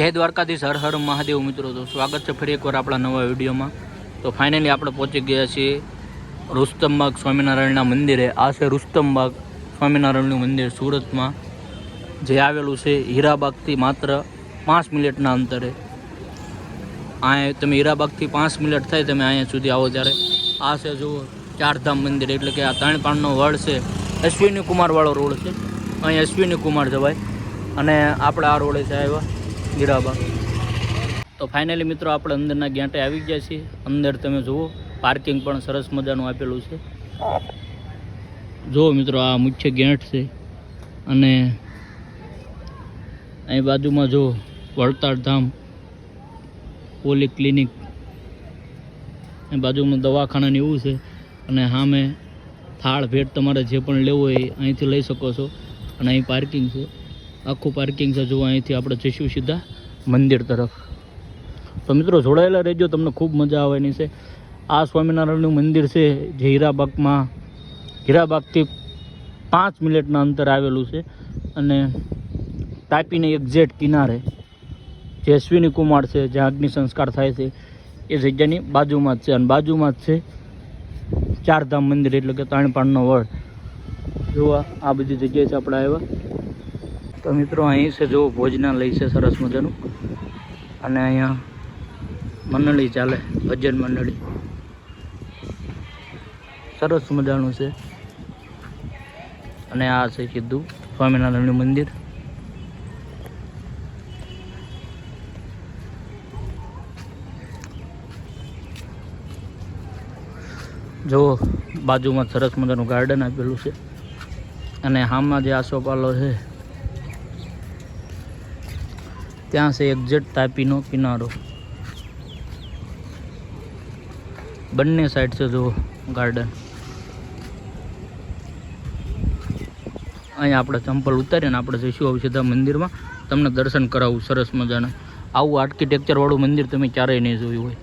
જય દ્વારકાધીશ, હર હર મહાદેવ મિત્રો. તો સ્વાગત છે ફરી એકવાર આપણા નવા વિડીયોમાં. તો ફાઇનલી આપણે પહોંચી ગયા છીએ રુસ્તમબાગ સ્વામિનારાયણના મંદિરે. આ છે રુસ્તમબાગ સ્વામિનારાયણનું મંદિર સુરતમાં. જે આવેલું છે હીરાબાગથી માત્ર પાંચ મિનિટના અંતરે. અહીંયા તમે હીરાબાગથી પાંચ મિનિટ થાય તમે અહીંયા સુધી આવો ત્યારે. આ છે જુઓ, ચારધામ મંદિર. એટલે કે આ ત્રણ પાણનો વડ છે. અશ્વિની કુમારવાળો રોડ છે. અહીં અશ્વિની કુમાર જવાય. અને આપણે આ રોડે છે આવ્યા હીરાબાગ તો ફાઇનલી મિત્રો આપણે અંદરના ગેટે આવી ગયા છીએ. અંદર તમે જુઓ પાર્કિંગ પણ સરસ મજાનું આપેલું છે. જુઓ મિત્રો, આ મુખ્ય ગેટ છે. અને અહીં બાજુમાં જો વળતાળ ધામ પોલી ક્લિનિક એ બાજુમાં દવાખાના ને એવું છે. અને સામે થાળ ભેટ તમારે જે પણ લેવું હોય અહીંથી લઈ શકો છો. અને અહીં પાર્કિંગ છે. આખું પાર્કિંગ છે જો અહીંથી આપણે જઈશું સીધા મંદિર તરફ. તો મિત્રો, જોડાયેલા રહેજો, તમને ખૂબ મજા આવવાની છે. આ સ્વામિનારાયણનું મંદિર છે, જે હીરાબાગમાં, હીરાબાગથી પાંચ મિનિટના અંતર આવેલું છે અને તાપીને એક્ઝેક્ટ કિનારે જે અશ્વિની કુમાર છે, જ્યાં અગ્નિ સંસ્કાર થાય છે, એ જગ્યાની બાજુમાં જ છે. અને બાજુમાં જ છે ચારધામ મંદિર, એટલે કે તાણપાણનો વડ. જોવા આ બધી જગ્યાએ છે, આપણે આવ્યા. તો મિત્રો અહીં છે જો ભોજનાલય છે સરસ મજાનું. અને અહીંયા મંડળી ચાલે, ભજન મંડળી. સરસ મજાનું છે. અને આ છે કીધું સ્વામિનારાયણનું મંદિર. જો બાજુમાં સરસ મજાનું ગાર્ડન આપેલું છે. અને હામાં જે આસોપાલો છે ત્યાં છે એક્ઝેક્ટ તાપીનો કિનારો. બંને સાઈડ છે જુઓ ગાર્ડન અહીંયા આપણે ચંપલ ઉતારીને આપણે જઈશું હવે સીધા મંદિરમાં. તમને દર્શન કરાવું, સરસ મજાના. આવું આર્કિટેક્ચરવાળું મંદિર તમે ક્યારેય નહીં જોયું હોય.